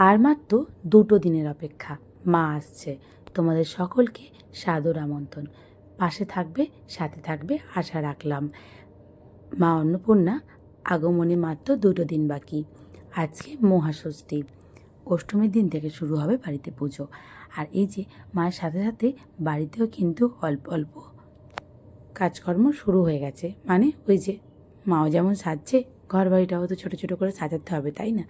আর মাত্র দুটো দিনের অপেক্ষা। মা আসছে। তোমাদের সকলকে সাদর আমন্ত্রণ। পাশে থাকবে, সাথে থাকবে আশা রাখলাম। মা অন্নপূর্ণা, আগমনে মাত্র দুটো দিন বাকি। আজকে মহাষষ্ঠী। অষ্টমীর দিন থেকে শুরু হবে বাড়িতে পুজো। আর এই যে মায়ের সাথে সাথে বাড়িতেও কিন্তু অল্প অল্প কাজকর্ম শুরু হয়ে গেছে। মানে ওই যে মাও যেমন সাজছে ঘর বাড়িটাও তো ছোটো ছোটো করে সাজাতে হবে, তাই না?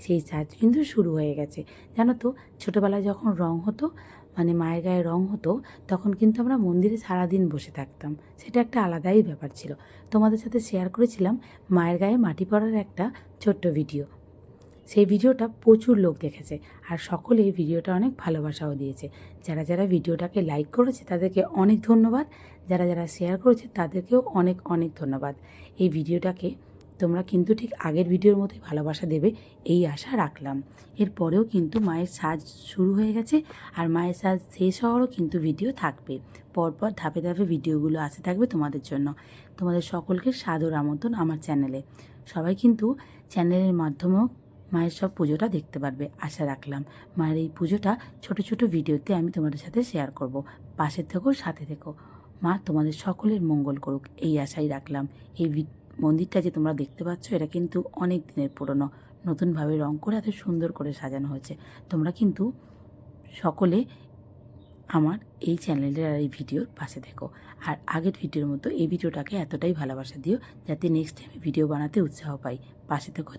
সেই সাজ কিন্তু শুরু হয়ে গেছে। জানো তো, ছোটোবেলায় যখন রং হতো মানে মায়ের গায়ে রং হতো, তখন কিন্তু আমরা মন্দিরে সারাদিন বসে থাকতাম। সেটা একটা আলাদাই ব্যাপার ছিল। তোমাদের সাথে শেয়ার করেছিলাম মায়ের গায়ে মাটি পড়ার একটা ছোট্ট ভিডিও। সেই ভিডিওটা প্রচুর লোক দেখেছে আর সকলে ভিডিওটা অনেক ভালোবাসাও দিয়েছে। যারা যারা ভিডিওটাকে লাইক করেছে, তাদেরকে অনেক ধন্যবাদ। যারা যারা শেয়ার করেছে, তাদেরকেও অনেক অনেক ধন্যবাদ। এই ভিডিওটাকে তোমরা কিন্তু ঠিক আগের ভিডিওর মতোই ভালোবাসা দেবে, এই আশা রাখলাম। এরপরেও কিন্তু মায়ের সাজ শুরু হয়ে গেছে আর মায়ের সাজ শেষ হওয়ারও কিন্তু ভিডিও থাকবে। পরপর ধাপে ধাপে ভিডিওগুলো আসে থাকবে তোমাদের জন্য। তোমাদের সকলকে সাদর আমন্ত্রণ আমার চ্যানেলে। সবাই কিন্তু চ্যানেলের মাধ্যমেও মায়ের সব পুজোটা দেখতে পারবে, আশা রাখলাম। মায়ের এই পুজোটা ছোট ছোট ভিডিওতে আমি তোমাদের সাথে শেয়ার করব। পাশে থেকো, সাথে থেকো। মা তোমাদের সকলের মঙ্গল করুক, এই আশাই রাখলাম। এই মন্দিরটা যে তোমরা দেখতে পাচ্ছ, এটা কিন্তু অনেক দিনের পুরনো। নতুনভাবে রং করে এত সুন্দর করে সাজানো হয়েছে। তোমরা কিন্তু সকলে আমার এই চ্যানেলের আর এই ভিডিওর পাশে দেখো আর আগের ভিডিওর মতো এই ভিডিওটাকে এতটাই ভালোবাসা দিও, যাতে নেক্সট টাইম ভিডিও বানাতে উৎসাহ পাই। পাশে থেকো।